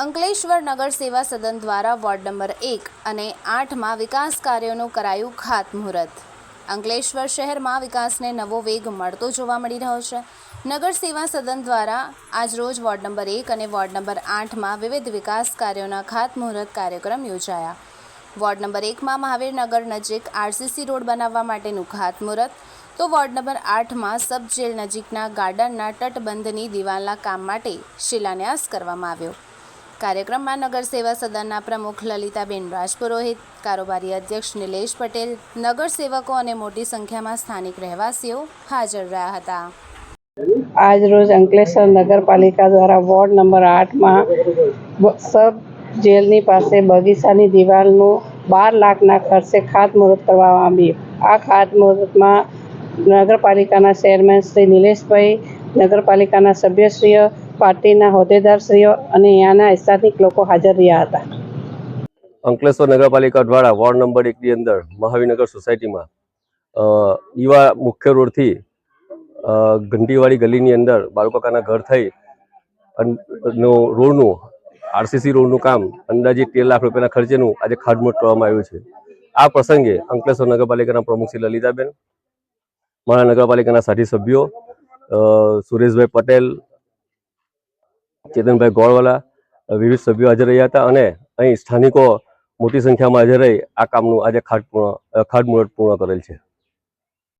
અંકલેશ્વર નગર સેવા સદન દ્વારા વોર્ડ નંબર એક અને આઠમાં વિકાસ કાર્યોનું કરાયું ખાતમુહૂર્ત. અંકલેશ્વર શહેરમાં વિકાસને નવો વેગ મળતો જોવા મળી રહ્યો છે. નગર સેવા સદન દ્વારા આજરોજ વોર્ડ નંબર એક અને વોર્ડ નંબર આઠમાં વિવિધ વિકાસ કાર્યોના ખાતમુહૂર્ત કાર્યક્રમ યોજાયા. વોર્ડ નંબર એકમાં મહાવીરનગર નજીક આરસીસી રોડ બનાવવા માટેનું ખાતમુહૂર્ત, તો વોર્ડ નંબર આઠમાં સબ જેલ નજીકના ગાર્ડનના તટબંધની દિવાલના કામ માટે શિલાન્યાસ કરવામાં આવ્યો. કાર્યક્રમમાં નગર સેવા સદનના પ્રમુખ લલિતાબેન રાજપુરોહિત, કારોબારી અધ્યક્ષ નિલેશ પટેલ, નગર સેવકો અને મોટી સંખ્યામાં સ્થાનિક રહેવાસીઓ હાજર રહ્યા હતા. આજ રોજ અંકલેશ્વર નગરપાલિકા દ્વારા વોર્ડ નંબર આઠમાં સબ જેલની પાસે બગીચાની દિવાલનું બાર લાખના ખર્ચે ખાતમુહૂર્ત કરવામાં આવ્યું. આ ખાતમુહૂર્તમાં નગરપાલિકાના ચેરમેન શ્રી નિલેશભાઈ, નગરપાલિકાના સભ્યશ્રીઓ પાર્ટીના હોદ્દેદારશ્રીઓ અને અહીંયાના સ્થાનિક લોકો હાજર રહ્યા હતા. અંકલેશ્વર નગરપાલિકા દ્વારા વોર્ડ નંબર એકની અંદર મહાવીનગર સોસાયટીમાં ઈવા મુખ્ય રોડથી ઘંટીવાળી ગલીની અંદર બાળુકાકાના ઘર થઈ રોડનું, આરસીસી રોડનું કામ અંદાજે તેર લાખ રૂપિયાના ખર્ચેનું આજે ખાડમોટ કરવામાં આવ્યું છે. આ પ્રસંગે અંકલેશ્વર નગરપાલિકાના પ્રમુખ શ્રી લલિતાબેન મારા નગરપાલિકાના સાથી સભ્યો સુરેશભાઈ પટેલ ચેતનભાઈ ગોળવાલા વિવિધ સભ્યો હાજર રહ્યા હતા અને અહીં સ્થાનિકો મોટી સંખ્યામાં હાજર રહી આ કામનું આજે ખાટપૂર્ણ ખાટમુહૂર્ત પૂર્ણ કરેલ છે.